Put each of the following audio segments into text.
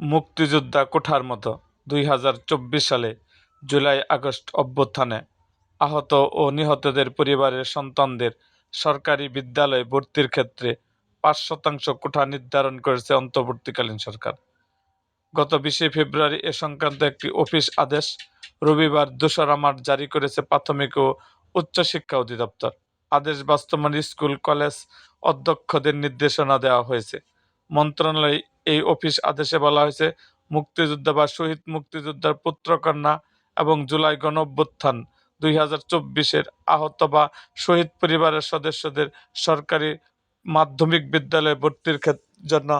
মুক্তিযোদ্ধা কোঠার মতো দুই হাজার চব্বিশ সালে জুলাই আগস্ট অভ্যুত্থানে আহত ও নিহতদের পরিবারের সন্তানদের সরকারি বিদ্যালয়ে ভর্তির ক্ষেত্রে পাঁচ শতাংশ কোঠা নির্ধারণ করেছে অন্তর্বর্তীকালীন সরকার। গত বিশে ফেব্রুয়ারি এ সংক্রান্ত একটি অফিস আদেশ রবিবার দোসরা মার্চ জারি করেছে প্রাথমিক ও উচ্চশিক্ষা অধিদপ্তর। আদেশ বাস্তবায়নে স্কুল, কলেজ অধ্যক্ষদের নির্দেশনা দেওয়া হয়েছে। মন্ত্রণালয় এই অফিস আদেশে বলা হয়েছে, মুক্তিযোদ্ধা বা শহীদ মুক্তিযোদ্ধার পুত্রকন্যা এবং জুলাই গণভ্যুত্থান দুই হাজার চব্বিশের আহত বা শহীদ পরিবারের সদস্যদের সরকারি মাধ্যমিক বিদ্যালয়ে ভর্তির জন্য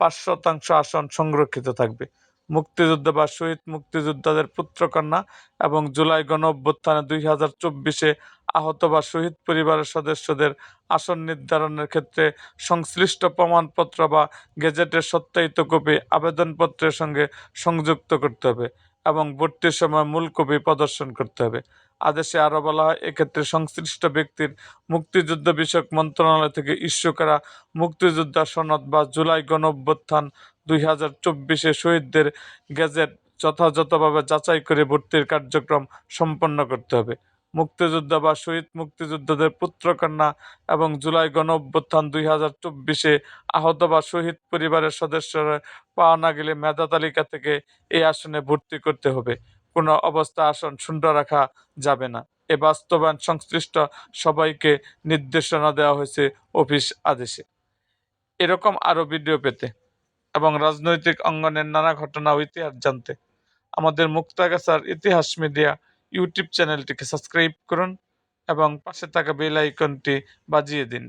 পাঁচ শতাংশ আসন সংরক্ষিত থাকবে। মুক্তিযোদ্ধা বা শহীদ মুক্তিযোদ্ধাদের পুত্রকন্যা এবং জুলাই গণ অভ্যুত্থানে দুই হাজার চব্বিশে আহত বা শহীদ পরিবারের সদস্যদের আসন নির্ধারণের ক্ষেত্রে সংশ্লিষ্ট প্রমাণপত্র বা গেজেটের সত্যায়িত কপি আবেদনপত্রের সঙ্গে সংযুক্ত করতে হবে এবং ভর্তির সময় মূল কপি প্রদর্শন করতে হবে। আদেশে আরও বলা হয়, এক্ষেত্রে সংশ্লিষ্ট ব্যক্তির মুক্তিযুদ্ধ বিষয়ক মন্ত্রণালয় থেকে ইস্যু করা মুক্তিযোদ্ধা সনদ বা জুলাই গণ অভ্যুত্থান দুই হাজার চব্বিশে শহীদদের গেজেট যথাযথভাবে যাচাই করে ভর্তির কার্যক্রম সম্পন্ন করতে হবে। মুক্তিযোদ্ধা বা শহীদ মুক্তিযোদ্ধাদের পুত্রকন্যা এবং জুলাই গণ অভ্যুত্থান দুই হাজার চব্বিশে আহত বা শহীদ পরিবারের সদস্যরা পাওয়া না গেলে মেধা তালিকা থেকে এই আসনে ভর্তি করতে হবে। কোনো অবস্থা আসন শূন্য রাখা যাবে না। এ বাস্তবায়ন সংশ্লিষ্ট সবাইকে নির্দেশনা দেওয়া হয়েছে অফিস আদেশে। এরকম আরও ভিডিও পেতে এবং রাজনৈতিক অঙ্গনের নানা ঘটনা ও ইতিহাস জানতে আমাদের মুক্তাগাছার ইতিহাস মিডিয়া ইউটিউব চ্যানেলটিকে সাবস্ক্রাইব করুন এবং পাশে থাকা বেল আইকনটি বাজিয়ে দিন।